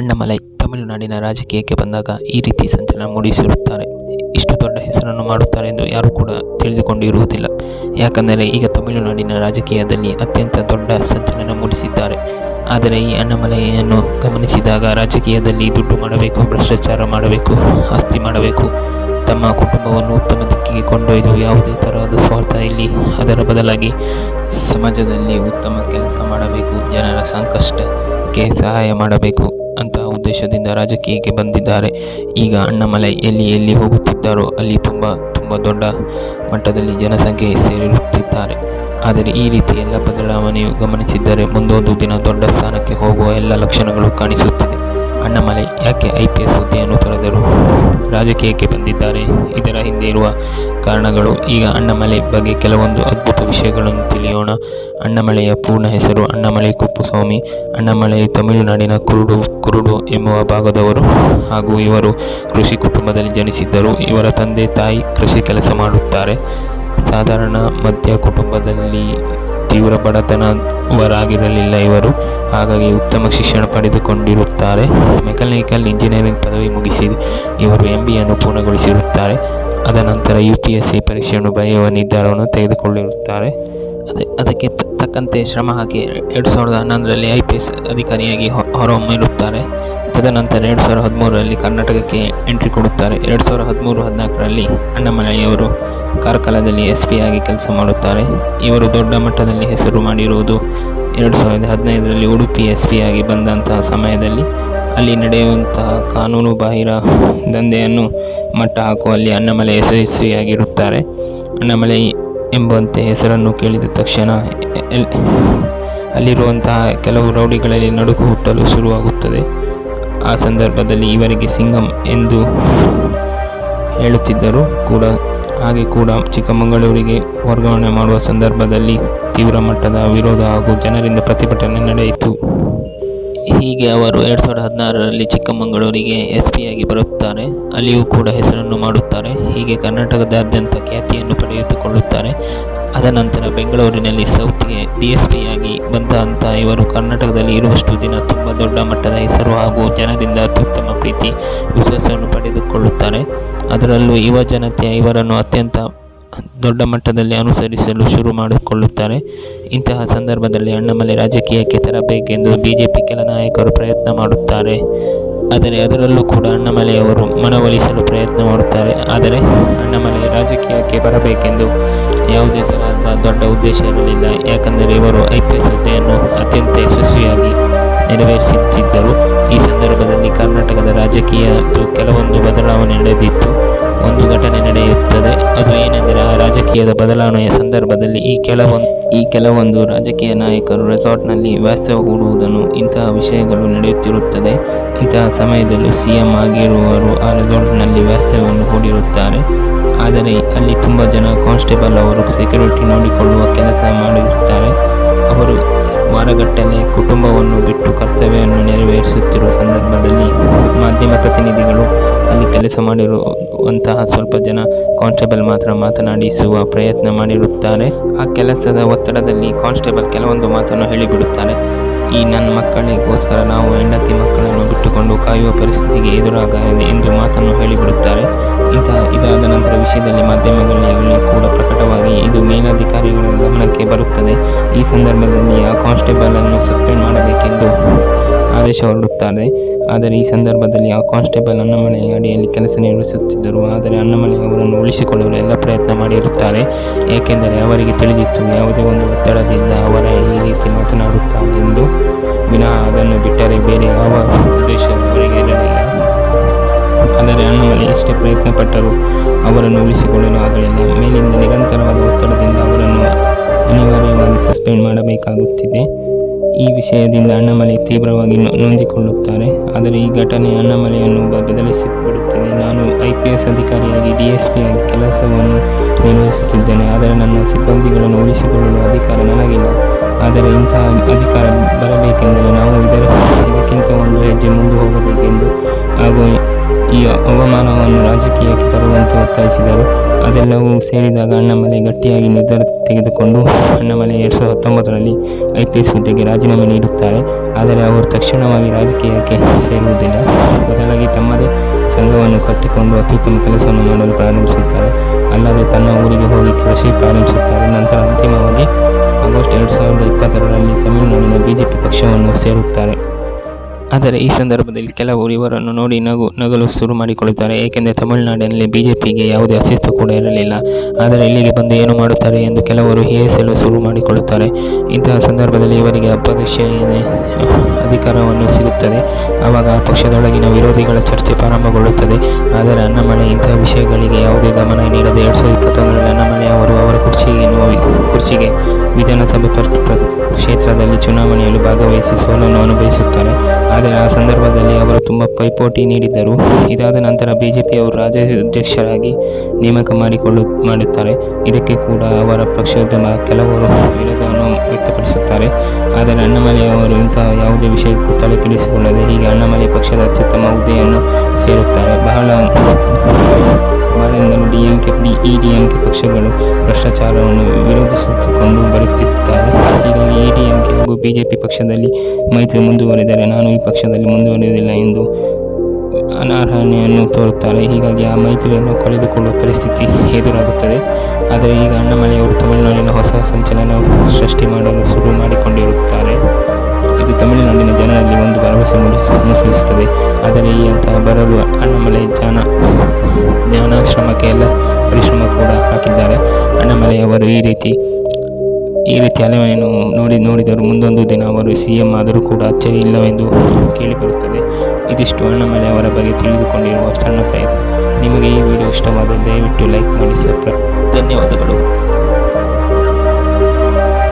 ಅಣ್ಣಾಮಲೈ ತಮಿಳುನಾಡಿನ ರಾಜಕೀಯಕ್ಕೆ ಬಂದಾಗ ಈ ರೀತಿ ಸಂಚಲನ ಮೂಡಿಸಿರುತ್ತಾರೆ. ಇಷ್ಟು ದೊಡ್ಡ ಹೆಸರನ್ನು ಮಾಡುತ್ತಾರೆ ಎಂದು ಯಾರೂ ಕೂಡ ತಿಳಿದುಕೊಂಡಿರುವುದಿಲ್ಲ. ಯಾಕಂದರೆ ಈಗ ತಮಿಳುನಾಡಿನ ರಾಜಕೀಯದಲ್ಲಿ ಅತ್ಯಂತ ದೊಡ್ಡ ಸಂಚಲನ ಮೂಡಿಸಿದ್ದಾರೆ. ಆದರೆ ಈ ಅಣ್ಣಮಲೆಯನ್ನು ಗಮನಿಸಿದಾಗ ರಾಜಕೀಯದಲ್ಲಿ ದುಡ್ಡು ಮಾಡಬೇಕು, ಭ್ರಷ್ಟಾಚಾರ ಮಾಡಬೇಕು, ಆಸ್ತಿ ಮಾಡಬೇಕು, ತಮ್ಮ ಕುಟುಂಬವನ್ನು ಉತ್ತಮ ದಿಕ್ಕಿಗೆ ಕೊಂಡೊಯ್ದು ಯಾವುದೇ ತರಹದ ಸ್ವಾರ್ಥ ಇಲ್ಲಿ ಅದರ ಬದಲಾಗಿ ಸಮಾಜದಲ್ಲಿ ಉತ್ತಮ ಕೆಲಸ ಮಾಡಬೇಕು. ಜನರ ಸಂಕಷ್ಟಕ್ಕೆ ಸಹಾಯ ಮಾಡಬೇಕು ಅಂತ ಉದ್ದೇಶದಿಂದ ರಾಜಕೀಯಕ್ಕೆ ಬಂದಿದ್ದಾರೆ. ಈಗ ಅಣ್ಣಾಮಲೈ ಎಲ್ಲಿ ಎಲ್ಲಿ ಹೋಗುತ್ತಿದ್ದಾರೋ ಅಲ್ಲಿ ತುಂಬ ತುಂಬ ದೊಡ್ಡ ಮಟ್ಟದಲ್ಲಿ ಜನಸಂಖ್ಯೆ ಸೇರಿರುತ್ತಿದ್ದಾರೆ. ಆದರೆ ಈ ರೀತಿ ಎಲ್ಲ ಬದಲಾವಣೆಯು ಗಮನಿಸಿದ್ದರೆ ಮುಂದೊಂದು ದಿನ ದೊಡ್ಡ ಸ್ಥಾನಕ್ಕೆ ಹೋಗುವ ಎಲ್ಲ ಲಕ್ಷಣಗಳು ಕಾಣಿಸುತ್ತಿದೆ ಅಣ್ಣಾಮಲೈ, ಯಾಕೆ ಐ ಪಿ ಎಸ್ ಹುದ್ದೆಯನ್ನು ತೊರೆದರು? ರಾಜಕೀಯಕ್ಕೆ ಬಂದಿದ್ದಾರೆ. ಇದರ ಹಿಂದೆ ಇರುವ ಕಾರಣಗಳು. ಈಗ ಅಣ್ಣಾಮಲೈ ಬಗ್ಗೆ ಕೆಲವೊಂದು ಅದ್ಭುತ ವಿಷಯಗಳನ್ನು ತಿಳಿಯೋಣ. ಅಣ್ಣಮಲೆಯ ಪೂರ್ಣ ಹೆಸರು ಅಣ್ಣಾಮಲೈ ಕುಪ್ಪುಸ್ವಾಮಿ. ಅಣ್ಣಾಮಲೈ ತಮಿಳುನಾಡಿನ ಕುರುಡು ಕುರುಡು ಎಂಬುವ ಭಾಗದವರು ಹಾಗೂ ಇವರು ಕೃಷಿ ಕುಟುಂಬದಲ್ಲಿ ಜನಿಸಿದ್ದರು. ಇವರ ತಂದೆ ತಾಯಿ ಕೃಷಿ ಕೆಲಸ ಮಾಡುತ್ತಾರೆ. ಸಾಧಾರಣ ಮಧ್ಯ ಕುಟುಂಬದಲ್ಲಿ ತೀವ್ರ ಬಡತನವರಾಗಿರಲಿಲ್ಲ ಇವರು. ಹಾಗಾಗಿ ಉತ್ತಮ ಶಿಕ್ಷಣ ಪಡೆದುಕೊಂಡಿರುತ್ತಾರೆ. ಮೆಕ್ಯಾನಿಕಲ್ ಇಂಜಿನಿಯರಿಂಗ್ ಪದವಿ ಮುಗಿಸಿ ಇವರು ಎಂ ಬಿಯನ್ನು ಪೂರ್ಣಗೊಳಿಸಿರುತ್ತಾರೆ. ಅದ ನಂತರ ಯು ಪಿ ಎಸ್ ಸಿ ಪರೀಕ್ಷೆಯನ್ನು ಬರೆಯುವ ನಿರ್ಧಾರವನ್ನು ತೆಗೆದುಕೊಂಡಿರುತ್ತಾರೆ ಅದೇ, ಅದಕ್ಕೆ ತಕ್ಕಂತೆ ಶ್ರಮ ಹಾಕಿ ಎರಡು ಸಾವಿರದ ಹನ್ನೊಂದರಲ್ಲಿ ಐ ಪಿ ಎಸ್ ಅಧಿಕಾರಿಯಾಗಿ ಹೊರಹೊಮ್ಮಿರುತ್ತಾರೆ. ತದನಂತರ ಎರಡು ಸಾವಿರದ ಹದಿಮೂರರಲ್ಲಿ ಕರ್ನಾಟಕಕ್ಕೆ ಎಂಟ್ರಿ ಕೊಡುತ್ತಾರೆ. ಎರಡು ಸಾವಿರದ ಹದಿಮೂರು ಹದಿನಾಲ್ಕರಲ್ಲಿ ಅಣ್ಣಾಮಲೈಯವರು ಕಾರ್ಕಳದಲ್ಲಿ ಎಸ್ ಪಿ ಆಗಿ ಕೆಲಸ ಮಾಡುತ್ತಾರೆ. ಇವರು ದೊಡ್ಡ ಮಟ್ಟದಲ್ಲಿ ಹೆಸರು ಮಾಡಿರುವುದು ಎರಡು ಸಾವಿರದ ಹದಿನೈದರಲ್ಲಿ ಉಡುಪಿ ಎಸ್ ಪಿ ಆಗಿ ಬಂದಂತಹ ಸಮಯದಲ್ಲಿ ಅಲ್ಲಿ ನಡೆಯುವಂತಹ ಕಾನೂನು ಬಾಹಿರ ದಂಧೆಯನ್ನು ಮಟ್ಟ ಹಾಕುವಲ್ಲಿ ಅಣ್ಣಮಲೆ ಯಶಸ್ವಿಯಾಗಿರುತ್ತಾರೆ. ಅಣ್ಣಮಲೆ ಎಂಬಂತೆ ಹೆಸರನ್ನು ಕೇಳಿದ ತಕ್ಷಣ ಅಲ್ಲಿರುವಂತಹ ಕೆಲವು ರೌಡಿಗಳಲ್ಲಿ ನಡುಕು ಹುಟ್ಟಲು ಶುರುವಾಗುತ್ತದೆ. ಆ ಸಂದರ್ಭದಲ್ಲಿ ಇವರಿಗೆ ಸಿಂಗಂ ಎಂದು ಹೇಳುತ್ತಿದ್ದರು ಕೂಡ ಹಾಗೆ ಕೂಡ ಚಿಕ್ಕಮಗಳೂರಿಗೆ ವರ್ಗಾವಣೆ ಮಾಡುವ ಸಂದರ್ಭದಲ್ಲಿ ತೀವ್ರ ಮಟ್ಟದ ವಿರೋಧ ಹಾಗೂ ಜನರಿಂದ ಪ್ರತಿಭಟನೆ ನಡೆಯಿತು. ಹೀಗೆ ಅವರು ಎರಡು ಸಾವಿರದ ಹದಿನಾರರಲ್ಲಿ ಚಿಕ್ಕಮಗಳೂರಿಗೆ ಎಸ್ ಆಗಿ ಬರುತ್ತಾರೆ. ಅಲ್ಲಿಯೂ ಕೂಡ ಹೆಸರನ್ನು ಮಾಡುತ್ತಾರೆ. ಹೀಗೆ ಕರ್ನಾಟಕದಾದ್ಯಂತ ಖ್ಯಾತಿಯನ್ನು ಪಡೆದುಕೊಳ್ಳುತ್ತಾರೆ ಅದನಂತರ ಬೆಂಗಳೂರಿನಲ್ಲಿ ಸೌತ್ಗೆ ಡಿ ಎಸ್ ಆಗಿ ಬಂದಂಥ ಇವರು ಕರ್ನಾಟಕದಲ್ಲಿ ಇರುವಷ್ಟು ದಿನ ತುಂಬ ದೊಡ್ಡ ಮಟ್ಟದ ಹೆಸರು ಹಾಗೂ ಜನರಿಂದ ಅತ್ಯುತ್ತಮ ಪ್ರೀತಿ ವಿಶ್ವಾಸವನ್ನು ಪಡೆದುಕೊಳ್ಳುತ್ತಾರೆ. ಅದರಲ್ಲೂ ಯುವ ಜನತೆ ಇವರನ್ನು ಅತ್ಯಂತ ದೊಡ್ಡ ಮಟ್ಟದಲ್ಲಿ ಅನುಸರಿಸಲು ಶುರು ಮಾಡಿಕೊಳ್ಳುತ್ತಾರೆ. ಇಂತಹ ಸಂದರ್ಭದಲ್ಲಿ ಅಣ್ಣಮಲೆ ರಾಜಕೀಯಕ್ಕೆ ತರಬೇಕೆಂದು ಬಿಜೆಪಿ ಕೆಲ ನಾಯಕರು ಪ್ರಯತ್ನ ಮಾಡುತ್ತಾರೆ. ಆದರೆ ಅದರಲ್ಲೂ ಕೂಡ ಅಣ್ಣಮಲೆಯವರು ಮನವೊಲಿಸಲು ಪ್ರಯತ್ನ ಮಾಡುತ್ತಾರೆ. ಆದರೆ ಅಣ್ಣಮಲೆ ರಾಜಕೀಯಕ್ಕೆ ಬರಬೇಕೆಂದು ಯಾವುದೇ ತರಹದ ದೊಡ್ಡ ಉದ್ದೇಶ ಇರಲಿಲ್ಲ. ಯಾಕಂದರೆ ಇವರು ಐ ಪಿ ಎಸ್ ಹುದ್ದೆಯನ್ನು ಅತ್ಯಂತ ಯಶಸ್ವಿಯಾಗಿ ನೆರವೇರಿಸುತ್ತಿದ್ದರು ಈ ಸಂದರ್ಭದಲ್ಲಿ ಕರ್ನಾಟಕದ ರಾಜಕೀಯದ್ದು ಕೆಲವೊಂದು ಬದಲಾವಣೆ ನಡೆದಿತ್ತು ಒಂದು ಘಟನೆ ನಡೆಯುತ್ತದೆ. ಅದು ಏನೆಂದರೆ ಆ ರಾಜಕೀಯದ ಬದಲಾವಣೆಯ ಸಂದರ್ಭದಲ್ಲಿ ಈ ಕೆಲವೊಂದು ಈ ಕೆಲವೊಂದು ರಾಜಕೀಯ ನಾಯಕರು ರೆಸಾರ್ಟ್ನಲ್ಲಿ ವಾಸ್ತವ ಹೂಡುವುದನ್ನು ಇಂತಹ ವಿಷಯಗಳು ನಡೆಯುತ್ತಿರುತ್ತದೆ. ಇಂತಹ ಸಮಯದಲ್ಲೂ ಸಿ ಎಂ ಆಗಿರುವವರು ಆ ರೆಸಾರ್ಟ್ನಲ್ಲಿ ವಾಸ್ತವ್ಯವನ್ನು ಹೂಡಿರುತ್ತಾರೆ. ಆದರೆ ಅಲ್ಲಿ ತುಂಬ ಜನ ಕಾನ್ಸ್ಟೇಬಲ್ ಅವರು ಸೆಕ್ಯೂರಿಟಿ ನೋಡಿಕೊಳ್ಳುವ ಕೆಲಸ ಮಾಡಿರುತ್ತಾರೆ. ಅವರು ವಾರಗಟ್ಟಲೆ ಕುಟುಂಬವನ್ನು ಬಿಟ್ಟು ಕರ್ತವ್ಯವನ್ನು ನೆರವೇರಿಸುತ್ತಿರುವ ಸಂದರ್ಭದಲ್ಲಿ ಮಾಧ್ಯಮ ಪ್ರತಿನಿಧಿಗಳು ಅಲ್ಲಿ ಕೆಲಸ ಮಾಡಿರುವಂತಹ ಸ್ವಲ್ಪ ಜನ ಕಾನ್ಸ್ಟೇಬಲ್ ಮಾತ್ರ ಮಾತನಾಡಿಸುವ ಪ್ರಯತ್ನ ಮಾಡಿರುತ್ತಾರೆ. ಆ ಕೆಲಸದ ಒತ್ತಡದಲ್ಲಿ ಕಾನ್ಸ್ಟೇಬಲ್ ಕೆಲವೊಂದು ಮಾತನ್ನು ಹೇಳಿಬಿಡುತ್ತಾರೆ. ಈ ನನ್ನ ಮಕ್ಕಳಿಗೋಸ್ಕರ ನಾವು ಹೆಂಡತಿ ಮಕ್ಕಳನ್ನು ಬಿಟ್ಟುಕೊಂಡು ಕಾಯುವ ಪರಿಸ್ಥಿತಿಗೆ ಎದುರಾಗಲಿದೆ ಎಂದು ಮಾತನ್ನು ಹೇಳಿಬಿಡುತ್ತಾರೆ. ಇಂತಹ ಇದಾದ ನಂತರ ವಿಷಯದಲ್ಲಿ ಮಾಧ್ಯಮಗಳಲ್ಲಿ ಕೂಡ ಪ್ರಕಟವಾಗಿ ಇದು ಗಮನಕ್ಕೆ ಬರುತ್ತದೆ. ಈ ಸಂದರ್ಭದಲ್ಲಿ ಆ ಕಾನ್ಸ್ಟೇಬಲ್ ಅನ್ನು ಸಸ್ಪೆಂಡ್ ಮಾಡಬೇಕೆಂದು ಆದೇಶ ಹೊರಡುತ್ತಾರೆ ಆದರೆ ಈ ಸಂದರ್ಭದಲ್ಲಿ ಆ ಕಾನ್ಸ್ಟೇಬಲ್ ಅನ್ನಮನೆಯ ಅಡಿಯಲ್ಲಿ ಕೆಲಸ ನಿರ್ವಹಿಸುತ್ತಿದ್ದರು. ಆದರೆ ಅನ್ನಮನೆ ಅವರನ್ನು ಉಳಿಸಿಕೊಳ್ಳಲು ಎಲ್ಲ ಪ್ರಯತ್ನ ಮಾಡಿರುತ್ತಾರೆ. ಏಕೆಂದರೆ ಅವರಿಗೆ ತಿಳಿದಿತ್ತು, ಯಾವುದೇ ಒಂದು ಒತ್ತಡದಿಂದ ಅವರ ಈ ರೀತಿ ಮಾತನಾಡುತ್ತಾರೆ ಎಂದು. ವಿನಃ ಅದನ್ನು ಬಿಟ್ಟರೆ ಬೇರೆ ಯಾವ ಉದ್ದೇಶ ಅವರಿಗೆ ಇರಲಿಲ್ಲ. ಆದರೆ ಅನ್ನಮನೆ ಎಷ್ಟೇ ಪ್ರಯತ್ನ ಪಟ್ಟರೂ ಅವರನ್ನು ಉಳಿಸಿಕೊಳ್ಳಲು ಆಗಲಿಲ್ಲ. ಮೇಲಿಂದ ನಿರಂತರವಾದ ಒತ್ತಡದಿಂದ ಅವರನ್ನು ಅನಿವಾರ್ಯವಾಗಿ ಸಸ್ಪೆಂಡ್ ಮಾಡಬೇಕಾಗುತ್ತಿದೆ. ಈ ವಿಷಯದಿಂದ ಅಣ್ಣಾಮಲೈ ತೀವ್ರವಾಗಿ ನೊಂದಿಕೊಳ್ಳುತ್ತಾರೆ. ಆದರೆ ಈ ಘಟನೆ ಅಣ್ಣಾಮಲೆಯನ್ನು ಬದಲಿಸಿಬಿಡುತ್ತದೆ ನಾನು ಐ ಪಿ ಎಸ್ ಅಧಿಕಾರಿಯಾಗಿ ಡಿ ಎಸ್ ಪಿಯಾಗಿ ಕೆಲಸವನ್ನು ನಿರ್ವಹಿಸುತ್ತಿದ್ದೇನೆ. ಆದರೆ ನನ್ನ ಸಿಬ್ಬಂದಿಗಳನ್ನು ಉಳಿಸಿಕೊಳ್ಳಲು ಅಧಿಕಾರ ನನಗಿಲ್ಲ. ಆದರೆ ಇಂತಹ ಅಧಿಕಾರ ಬರಬೇಕೆಂದರೆ ನಾವು ಇದರ ಇದಕ್ಕಿಂತ ಒಂದು ಹೆಜ್ಜೆ ಮುಂದೆ ಹೋಗಬೇಕೆಂದು. ಹಾಗೂ ಈ ಅವಮಾನವನ್ನು ರಾಜಕೀಯಕ್ಕೆ ಬರುವಂತೆ ಒತ್ತಾಯಿಸಿದರು. ಅದೆಲ್ಲವೂ ಸೇರಿದಾಗ ಅಣ್ಣಾಮಲೆ ಗಟ್ಟಿಯಾಗಿ ನಿರ್ಧಾರ ತೆಗೆದುಕೊಂಡು ಅಣ್ಣಾಮಲೆ ಎರಡು ಸಾವಿರದ ಹತ್ತೊಂಬತ್ತರಲ್ಲಿ ಐ ಪಿ ಎಸ್ ಹುದ್ದೆಗೆ ರಾಜೀನಾಮೆ ನೀಡುತ್ತಾರೆ. ಆದರೆ ಅವರು ತಕ್ಷಣವಾಗಿ ರಾಜಕೀಯಕ್ಕೆ ಸೇರುವುದಿಲ್ಲ. ಬದಲಾಗಿ ತಮ್ಮದೇ ಸಂಘವನ್ನು ಕಟ್ಟಿಕೊಂಡು ಅತ್ಯುತ್ತಮ ಕೆಲಸವನ್ನು ಮಾಡಲು ಪ್ರಾರಂಭಿಸುತ್ತಾರೆ ಅಲ್ಲದೆ ತನ್ನ ಊರಿಗೆ ಹೋಗಿ ಕೃಷಿ ಪ್ರಾರಂಭಿಸುತ್ತಾರೆ ನಂತರ ಅಂತಿಮವಾಗಿ ಆಗಸ್ಟ್ ಎರಡು ಸಾವಿರದ ಇಪ್ಪತ್ತೆರಡರಲ್ಲಿ ತಮಿಳುನಾಡಿನ ಬಿಜೆಪಿ ಪಕ್ಷವನ್ನು ಸೇರುತ್ತಾರೆ. ಆದರೆ ಈ ಸಂದರ್ಭದಲ್ಲಿ ಕೆಲವರು ಇವರನ್ನು ನೋಡಿ ನಗು ನಗಲು ಶುರು ಮಾಡಿಕೊಳ್ಳುತ್ತಾರೆ, ಏಕೆಂದರೆ ತಮಿಳುನಾಡಿನಲ್ಲಿ ಬಿಜೆಪಿಗೆ ಯಾವುದೇ ಅಸ್ತಿತ್ವ ಕೂಡ ಇರಲಿಲ್ಲ. ಆದರೆ ಇಲ್ಲಿಗೆ ಬಂದು ಏನು ಮಾಡುತ್ತಾರೆ ಎಂದು ಕೆಲವರು ಹೇಸಲು ಶುರು ಮಾಡಿಕೊಳ್ಳುತ್ತಾರೆ. ಇಂತಹ ಸಂದರ್ಭದಲ್ಲಿ ಇವರಿಗೆ ಅಪದಕ್ಷಿಣೆ ಅಧಿಕಾರವನ್ನು ಸಿಗುತ್ತದೆ. ಆವಾಗ ಆ ಪಕ್ಷದೊಳಗಿನ ವಿರೋಧಿಗಳ ಚರ್ಚೆ ಪ್ರಾರಂಭಗೊಳ್ಳುತ್ತದೆ. ಆದರೆ ಅನ್ನಮನೆ ಇಂತಹ ವಿಷಯಗಳಿಗೆ ಯಾವುದೇ ಗಮನ ನೀಡದೆ ಎರಡು ಸಾವಿರದ ಇಪ್ಪತ್ತೊಂದರಲ್ಲಿ ಕುರ್ಚಿಗೆ ಕುರ್ಚಿಗೆ ವಿಧಾನಸಭೆ ಕ್ಷೇತ್ರದಲ್ಲಿ ಚುನಾವಣೆಯಲ್ಲಿ ಭಾಗವಹಿಸಿ ಸೋಲನ್ನು ಅನುಭವಿಸುತ್ತಾರೆ. ಆದರೆ ಆ ಸಂದರ್ಭದಲ್ಲಿ ಅವರು ತುಂಬ ಪೈಪೋಟಿ ನೀಡಿದ್ದರು. ಇದಾದ ನಂತರ ಬಿಜೆಪಿಯವರು ರಾಜ್ಯಾಧ್ಯಕ್ಷರಾಗಿ ನೇಮಕ ಮಾಡಿಕೊಳ್ಳು ಮಾಡುತ್ತಾರೆ. ಇದಕ್ಕೆ ಕೂಡ ಅವರ ಪಕ್ಷದ ಕೆಲವರು ವಿರೋಧವನ್ನು ವ್ಯಕ್ತಪಡಿಸುತ್ತಾರೆ. ಆದರೆ ಅಣ್ಣಮಲೆಯವರು ಇಂತಹ ಯಾವುದೇ ವಿಷಯಕ್ಕೂ ತಲೆ ಕೆಡಿಸಿಕೊಳ್ಳದೆ ಹೀಗೆ ಅಣ್ಣಮಲೆ ಪಕ್ಷದ ಅತ್ಯುತ್ತಮ ಹುದ್ದೆಯನ್ನು ಸೇರುತ್ತಾರೆ. ಬಹಳ M K D E D M K ಪಕ್ಷಗಳು ಭ್ರಷ್ಟಾಚಾರವನ್ನು ವಿರೋಧಿಸಿಕೊಂಡು ಬರುತ್ತಿದ್ದಾರೆ. ಹೀಗಾಗಿ ಇ ಡಿ ಎಂ ಕೆ ಹಾಗೂ ಬಿ ಜೆ ಪಿ ಪಕ್ಷದಲ್ಲಿ ಮೈತ್ರಿ ಮುಂದುವರೆದರೆ ನಾನು ಈ ಪಕ್ಷದಲ್ಲಿ ಮುಂದುವರೆಯುವುದಿಲ್ಲ ಎಂದು ಅನಾರ್ಹಣೆಯನ್ನು ತೋರುತ್ತಾರೆ. ಹೀಗಾಗಿ ಆ ಮೈತ್ರಿಯನ್ನು ಕಳೆದುಕೊಳ್ಳುವ ಪರಿಸ್ಥಿತಿ ಎದುರಾಗುತ್ತದೆ. ಆದರೆ ಈಗ ಅಣ್ಣಮಲೆಯವರು ತಮಿಳುನಾಡಿನ ಹೊಸ ಸಂಚಲನ ಸೃಷ್ಟಿ ಮಾಡಲು ಶುರು ಮಾಡಿಕೊಂಡಿರುತ್ತಾರೆ. ಇದು ತಮಿಳುನಾಡಿನ ಜನರಲ್ಲಿ ಒಂದು ಭರವಸೆ ಮೂಡಿಸಿ ಮೂಡಿಸುತ್ತದೆ ಆದರೆ ಈ ಅಂತಹ ಬರಲು ಅಣ್ಣಾಮಲೈ ಜ್ಞಾನ, ಜ್ಞಾನಾಶ್ರಮಕ್ಕೆ ಎಲ್ಲ ಪರಿಶ್ರಮ ಕೂಡ ಹಾಕಿದ್ದಾರೆ. ಅಣ್ಣಮಲೆಯವರು ಈ ರೀತಿ ಈ ರೀತಿ ಅಲೆಮನೆಯನ್ನು ನೋಡಿ, ನೋಡಿದರು ಮುಂದೊಂದು ದಿನ ಅವರು ಸಿ ಎಂ ಆದರೂ ಕೂಡ ಅಚ್ಚರಿ ಇಲ್ಲವೆಂದು ಕೇಳಿಬರುತ್ತದೆ. ಇದಿಷ್ಟು ಅಣ್ಣಮಲೆ ಅವರ ಬಗ್ಗೆ ತಿಳಿದುಕೊಂಡಿರುವ ಸಣ್ಣ ಪ್ರಯತ್ನ. ನಿಮಗೆ ಈ ವಿಡಿಯೋ ಇಷ್ಟವಾದರೆ ದಯವಿಟ್ಟು ಲೈಕ್ ಮಾಡಿ, ಸಬ್ಸ್ಕ್ರೈಬ್. ಧನ್ಯವಾದಗಳು.